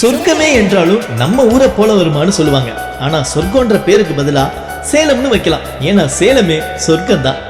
சொர்க்கமே என்றாலும் நம்ம ஊரை போல வருமான்னு சொல்லுவாங்க. ஆனா சொர்க்கம்ன்ற பேருக்கு பதிலா சேலம்னு வைக்கலாம். ஏன்னா சேலமே சொர்க்கம் தான்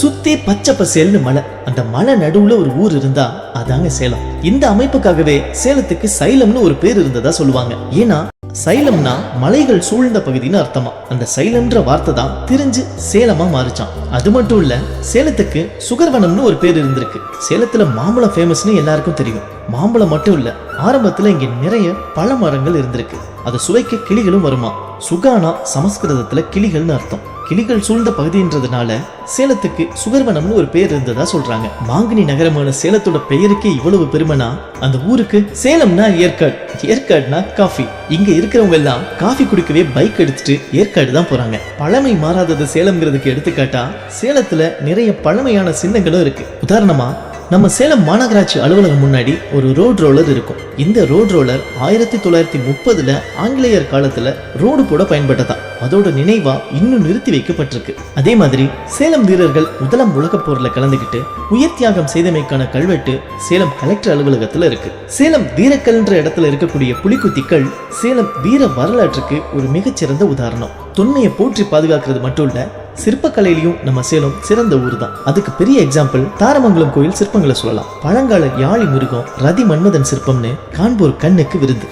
சுத்தி பச்சை பசேல்னு மலை. அந்த மலை நடுவுல ஒரு ஊர் இருந்தா அதாங்க சேலம். இந்த அமைப்புக்காகவே சேலத்துக்கு சைலம்னு ஒரு பேர் இருந்ததா சொல்லுவாங்க. ஏன்னா சைலம்னா மலைகள் சூழ்ந்த பகுதின்னு அர்த்தமா. அந்த சைலம்ன்ற வார்த்தை தான் திரிஞ்சு சேலமா மாறுச்சான். அது மட்டும் இல்ல சேலத்துக்கு சுகர்வனம்னு ஒரு பேர் இருந்திருக்கு. சேலத்துல மாம்பழம் ஃபேமஸ்னு எல்லாருக்கும் தெரியும். மாம்பழம் மட்டும் இல்ல ஆரம்பத்துல இங்க நிறைய பழ மரங்கள் இருந்திருக்கு. அதை சுவைக்க கிளிகளும் வருமா. சுகானா சமஸ்கிருதத்துல கிளிகள்னு அர்த்தம். கிளிகள் சூழ்ந்த பகுதின்றதுனால சேலத்துக்கு சுகர்வனம்னு ஒரு பேர் இருந்ததா சொல்றாங்க. மாங்கனி நகரமான சேலத்தோட பெயருக்கே இவ்வளவு பெருமைனா அந்த ஊருக்கு சேலம்னா ஏற்காடு ஏற்காடுனா காஃபி. இங்க இருக்கிறவங்க எல்லாம் காஃபி குடிக்கவே பைக் எடுத்துட்டு ஏற்காடு தான் போறாங்க. பழமை மாறாதது சேலம்ங்கிறதுக்கு எடுத்துக்காட்டா சேலத்துல நிறைய பழமையான சின்னங்களும் இருக்கு. உதாரணமா நம்ம சேலம் மாநகராட்சி அலுவலகம் முன்னாடி ஒரு ரோட் ரோலர் இருக்கும். இந்த ரோட் ரோலர் ஆயிரத்தி தொள்ளாயிரத்தி முப்பதுல ஆங்கிலேயர் காலத்துல ரோடு போட பயன்பட்டதா. அதோட நினைவா இன்னும் நிறுத்தி வைக்கப்பட்டிருக்கு. அதே மாதிரி சேலம் வீரர்கள் முதலாம் உலக போர்ல கலந்துகிட்டு உயிர் தியாகம் செய்தமைக்கான கல்வெட்டு சேலம் கலெக்டர் அலுவலகத்துல இருக்கு. சேலம் வீரக்கல்ன்ற இடத்துல இருக்கக்கூடிய புலிக்குத்திக்கள் சேலம் வீர வரலாற்றுக்கு ஒரு மிகச்சிறந்த உதாரணம். தொன்மையை போற்றி பாதுகாக்கிறது மட்டும் இல்ல சிற்பக்கலையிலையும் நம்ம சேலம் சிறந்த ஊர் தான் அதுக்கு பெரிய எக்ஸாம்பிள் தாரமங்கலம் கோயில் சிற்பங்களை சொல்லலாம். பழங்கால யாழி முருகம் ரதி மன்மதன் சிற்பம்னு காண்போர் கண்ணுக்கு விருந்து.